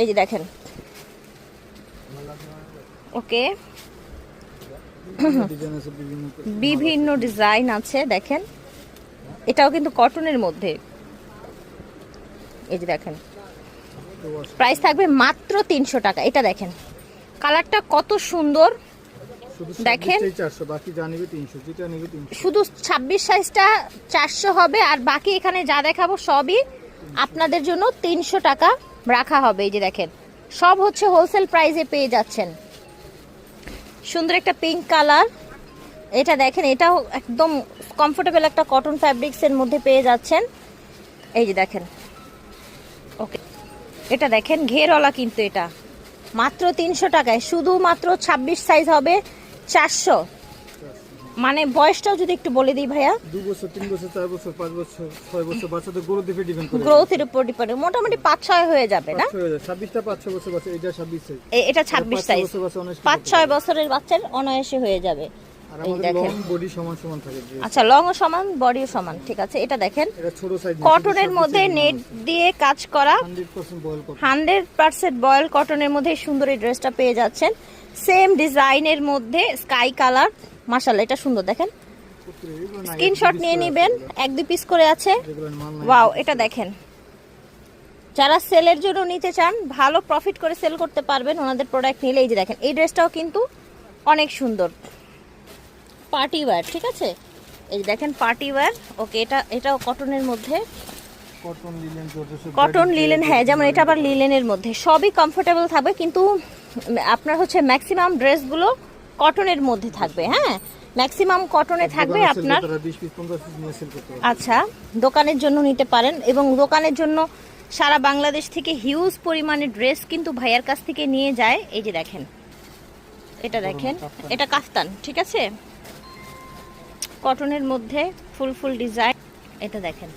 এই যে দেখেন। ওকে। বিভিন্ন ডিজাইন আছে দেখেন। এটাও কিন্তু কটনের মধ্যে। এই যে দেখেন। প্রাইস থাকবে মাত্র তিনশো টাকা। এটা দেখেন। কালারটা কত সুন্দর। দেখেন। শুধু ছাব্বিশ সাইজটা চারশো হবে আর বাকি এখানে যা দেখাবো সবই আপনাদের জন্য তিনশো টাকা। রাখা হবে, এই যে দেখেন। সব হচ্ছে হোলসেল প্রাইসে পেয়ে যাচ্ছেন। সুন্দর একটা পিঙ্ক কালার এটা দেখেন, এটাও একদম কমফোর্টেবল একটা কটন ফ্যাব্রিক্সের মধ্যে পেয়ে যাচ্ছেন। এই যে দেখেন। ওকে এটা দেখেন, ঘেরওয়ালা কিন্তু এটা। মাত্র তিনশো টাকায়, শুধুমাত্র ছাব্বিশ সাইজ হবে চারশো। মানে বয়সটাও যদি একটু বলে দিই ভাইয়া। দু বছর তিন বছর চার বছর পাঁচ বছর ছয় বছর বাচ্চাদের গরু দেখে ডিপেন্ড করে। গ্রোথের উপর ডিপেন্ড মোটামুটি পাঁচ ছয় হয়ে যাবে না। ছাব্বিশটা পাঁচ ছয় বছর বাচ্চা এটা ছাব্বিশ সাইজ এটা ছাব্বিশ সাইজ পাঁচ ছয় বছরের বাচ্চার অনায়াসে হয়ে যাবে। আর আমাদের লং বডি সমান সমান থাকে আচ্ছা লং ও সমান বডিও সমান ঠিক আছে? এটা দেখেন। এটা ছোট সাইজ কটনের মধ্যে নেট দিয়ে কাজ করা। হান্ড্রেড পার্সেন্ট বয়েল কটনের মধ্যে সুন্দর এই ড্রেসটা পেয়ে যাচ্ছেন। সেম ডিজাইনের মধ্যে স্কাই কালার মাসাল্লাহ এটা সুন্দর দেখেন। স্ক্রিনশট নিয়ে নেবেন এক দুই পিস করে আছে। ওয়াও এটা দেখেন। যারা সেলের জন্য নিতে চান ভালো প্রফিট করে সেল করতে পারবেন ওনাদের প্রোডাক্ট নিলে এই যে দেখেন এই ড্রেসটাও কিন্তু অনেক সুন্দর। পার্টি ওয়্যার ঠিক আছে? এই যে দেখেন পার্টি ওয়্যার ওকে এটা এটাও কটনের মধ্যে। Cotton linen georgette cotton linen হ্যাঁ যেমন এটা আবার লিলেনের মধ্যে। সবই কমফোর্টেবল থাকবে কিন্তু আপনার হচ্ছে ম্যাক্সিমাম ড্রেসগুলো কটনের মধ্যে থাকবে হ্যাঁ? ম্যাক্সিমাম কটনে থাকবে আপনার তারা 20 পিস 50 পিস নিয়ে সেল করতে পারে। আচ্ছা দোকানের জন্য নিতে পারেন এবং দোকানের জন্য সারা বাংলাদেশ থেকে হিউজ পরিমাণে ড্রেস কিন্তু ভাইয়ার কাছ থেকে নিয়ে যায়। এই যে দেখেন এটা দেখেন এটা কাফতান ঠিক আছে? কটনের মধ্যে ফুল ফুল ডিজাইন এটা দেখেন।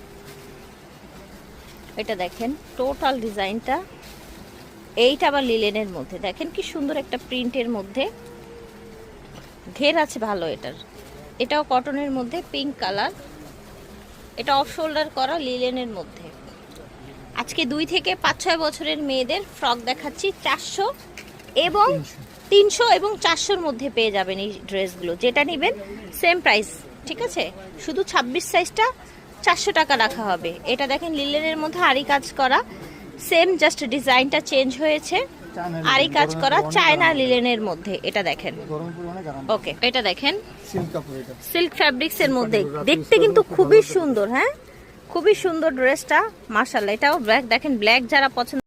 এটা দেখেন টোটাল ডিজাইনটা এইটা আবার লিলেনের মধ্যে। দেখেন কি সুন্দর একটা প্রিন্টের মধ্যে। ঘের আছে ভালো এটার। এটাও কটনের মধ্যে পিঙ্ক কালার এটা অফ শোল্ডার করা লিলেনের মধ্যে। আজকে দুই থেকে পাঁচ ছয় বছরের মেয়েদের ফ্রক দেখাচ্ছি চারশো এবং তিনশো। এবং চারশোর মধ্যে পেয়ে যাবেন এই ড্রেসগুলো যেটা নেবেন সেম প্রাইস ঠিক আছে? শুধু ছাব্বিশ সাইজটা চারশো টাকা রাখা হবে। এটা দেখেন লিলেনের মধ্যে আরি কাজ করা। সেম জাস্ট ডিজাইনটা চেঞ্জ হয়েছে। আরি কাজ করা চায়না লিলেনের মধ্যে এটা দেখেন। ওকে এটা দেখেন। সিল্ক ফ্যাব্রিক্স এর মধ্যে। দেখতে কিন্তু খুবই সুন্দর হ্যাঁ? খুবই সুন্দর ড্রেসটা মার্শাল্লাহ এটাও ব্ল্যাক দেখেন ব্ল্যাক যারা পছন্দ